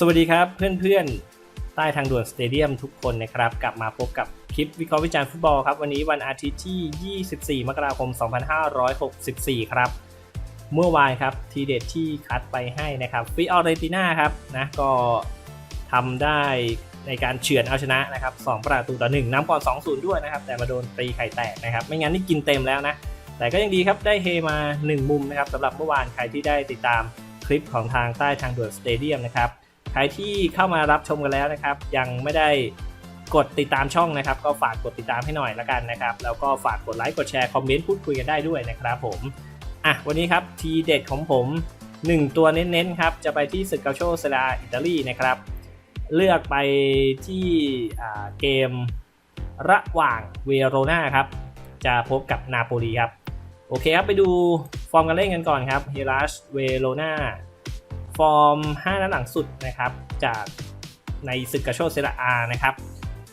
สวัสดีครับเพื่อนๆ ใต้ทางด่วนสเตเดียมทุกคนนะครับ กลับมาพบกับคลิปวิเคราะห์วิจารณ์ฟุตบอลครับ วันนี้วันอาทิตย์ที่ 24 มกราคม 2564 ครับ เมื่อวานครับ ทีเด็ดที่คัดไปให้นะครับฟิออเรติน่าครับนะก็ทำได้ในการเฉือนเอาชนะนะครับ 2 ประตูต่อ 1 น้ำก่อน 2-0 ด้วยนะครับ แต่มาโดนตีไข่แตกนะครับ ไม่งั้นนี่กินเต็มแล้วนะ แต่ก็ยังดีครับได้เฮมา 1 มุมนะครับสำหรับเมื่อวานใครที่ได้ติดตามคลิปของทางใต้ทางด่วนสเตเดียมนะครับ รที่เข้ามารับชมกันแล้วนะครับ ยังไม่ได้กดติดตามช่องนะครับ ก็ฝากกดติดตามให้หน่อยละกันนะครับ แล้วก็ฝากกดไลค์กดแชร์คอมเมนต์พูดคุยกันได้ด้วยนะครับผมอะวันนี้ครับทีเด็ดของผม 1 ตัวเน้นๆครับจะไปที่ศึกเกาโชเซราอิตาลีนะครับ เลือกไปที่เกมระหว่างเวโรนาครับจะพบกับนาโปลีครับ โอเคครับ ไปดูฟอร์มการเล่นกันก่อนครับเฮลัสเวโรนา ฟอร์ม 5 นัดหลังสุดนะครับ จากในศึกกาโชเซราอานะครับ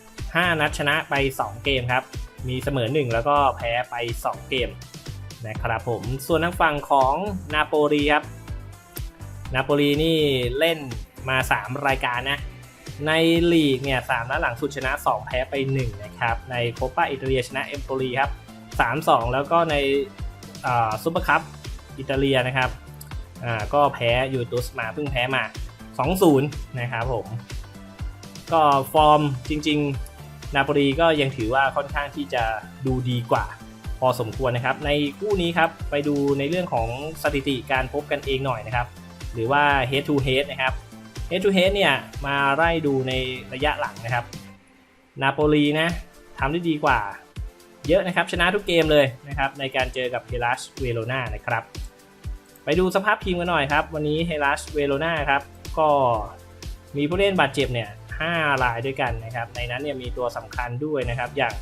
5 นัดชนะไป 2 เกมครับ มีเสมอ 1 แล้วก็แพ้ไป 2 เกมนะครับผม ส่วนทางฝั่งของนาโปลีครับ นาโปลีนี่เล่นมา 3 รายการนะ ในลีกเนี่ยสามนัดหลังสุดชนะ 2 แพ้ไป 1 นะครับ ในโคปาอิตาเลียชนะเอมโปลีครับ 3-2 แล้วก็ในซูเปอร์คัพอิตาเลียนะครับ อ่าก็แพ้ยูตุสมาเพิ่งแพ้มา 2-0 นะครับผม ก็ฟอร์มจริง ๆ นาโปลีก็ยังถือว่าค่อนข้างที่จะดูดีกว่า พอสมควรนะครับ ในคู่นี้ครับ ไปดูในเรื่องของสถิติการพบกันเองหน่อยนะครับ หรือว่า head to head นะครับ head to head เนี่ย มาไล่ดูในระยะหลังนะครับ นาโปลีนะทำได้ดีกว่าเยอะนะครับ ชนะทุกเกมเลยนะครับ ในการเจอกับเฮลัสเวโรนานะครับ ไปดูสภาพทีมกันหน่อยครับ วันนี้เฮลัสเวโรนาครับ ก็มีผู้เล่นบาดเจ็บเนี่ย5รายด้วยกันนะครับ ในนั้นเนี่ยมีตัวสำคัญด้วยนะครับ อย่าง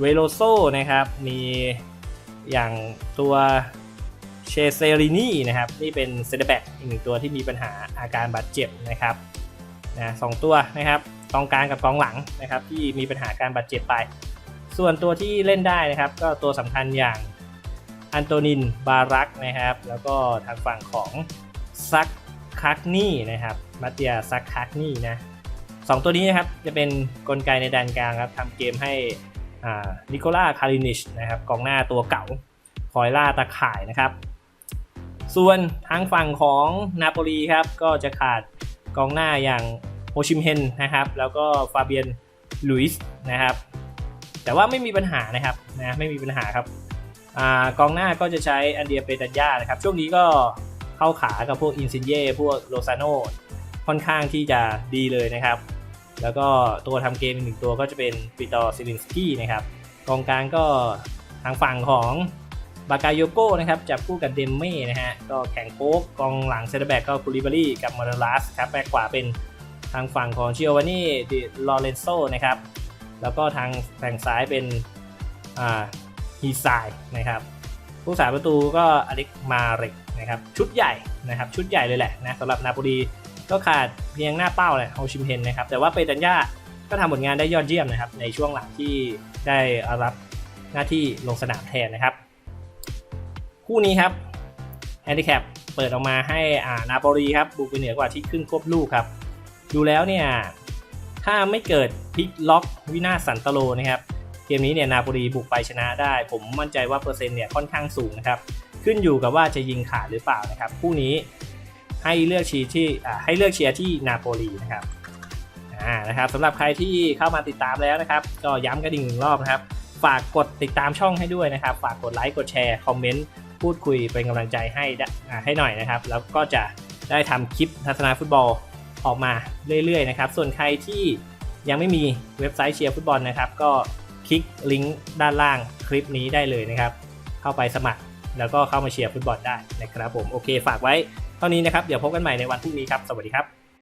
เวโรโซนะครับ มีอย่างตัวเชเซรินีนะครับ นี่เป็นเซเตอร์แบกอีกหนึ่งตัวที่มีปัญหาอาการบาดเจ็บนะครับนะสองตัวนะครับกองกลางกับกองหลังนะครับ ที่มีปัญหาการบาดเจ็บไป ส่วนตัวที่เล่นได้นะครับ ก็ตัวสำคัญอย่าง อันโตนินบารักนะครับ แล้วก็ทางฝั่งของซักคักนี่นะครับมาเตียซักคักนี่นะสองตัวนี้นะครับจะเป็นนกลไกในแดนกลางครับทำเกมให้นิโคล่าคารินิชนะครับกองหน้าตัวเก่าคอยล่าตะข่ายนะครับ ส่วนทางฝั่งของนาโปลีครับก็จะขาดกองหน้าอย่างโอชิมเฮนนะครับแล้วก็ฟาเบียนลุยส์นะครับแต่ว่าไม่มีปัญหานะครับนะไม่มีปัญหาครับ อกองหน้าก็จะใช้อันเดียเปตันยานะครับ ช่วงนี้ก็เข้าขากับพวกอินซินเย่พวกโลซาโนค่อนข้างที่จะดีเลยนะครับ แล้วก็ตัวทำเกมอีกหนึ่งตัวก็จะเป็นปิตอซิลินสกี้นะครับ กองกลางก็ทางฝั่งของบากายโยโก้นะครับจับคู่กับเดมเม่นะฮะก็แข่งโป๊กกองหลังเซนเตอร์แบ็กก็คูลิบารีกับมอร์ลัสครับแบ็กขวาเป็นทางฝั่งของชิโอวานี่ดิลอเรนโซนะครับแล้วก็ทางฝั่งซ้ายเป็นอ่า ฮีซายนะครับผู้สาประตูก็อเล็กมาเร็กนะครับชุดใหญ่นะครับชุดใหญ่เลยแหละนะสำหรับนาโปลีก็ขาดเพียงหน้าเป้าแหละโฮชิมเฮนนะครับแต่ว่าเปตันยาก็ทำผลงานได้ยอดเยี่ยมนะครับในช่วงหลังที่ได้รับหน้าที่ลงสนามแทนนะครับ คู่นี้ครับแฮนดิแคปเปิดออกมาให้อ่านาโปลีครับบุกไปเหนือกว่าที่ครึ่งควบลูกครับดูแล้วเนี่ยถ้าไม่เกิดพลิกล็อกวินาสันตโลนะครับ เกมนี้เนี่ยนาโปลีบุกไปชนะได้ ผมมั่นใจว่าเปอร์เซ็นต์เนี่ยค่อนข้างสูงนะครับ ขึ้นอยู่กับว่าจะยิงขาดหรือเปล่านะครับคู่นี้ให้เลือกเชียร์ที่ให้เลือกเชียร์ที่นาโปลีนะครับอ่านะครับสำหรับใครที่เข้ามาติดตามแล้วนะครับ ก็ย้ำกระดิ่งหนึ่งรอบนะครับ ฝากกดติดตามช่องให้ด้วยนะครับ ฝากกดไลค์กดแชร์คอมเมนต์พูดคุยเป็นกำลังใจให้ให้หน่อยนะครับ แล้วก็จะได้ทำคลิปทัศนาฟุตบอลออกมาเรื่อยๆนะครับ ส่วนใครที่ยังไม่มีเว็บไซต์เชียร์ฟุตบอลนะครับ ก็ คลิกลิงก์ด้านล่างคลิปนี้ได้เลยนะครับ เข้าไปสมัครแล้วก็เข้ามาเชียร์ฟุตบอลได้นะครับผมโอเคฝากไว้เท่านี้นะครับ เดี๋ยวพบกันใหม่ในวันพรุ่งนี้ครับ สวัสดีครับ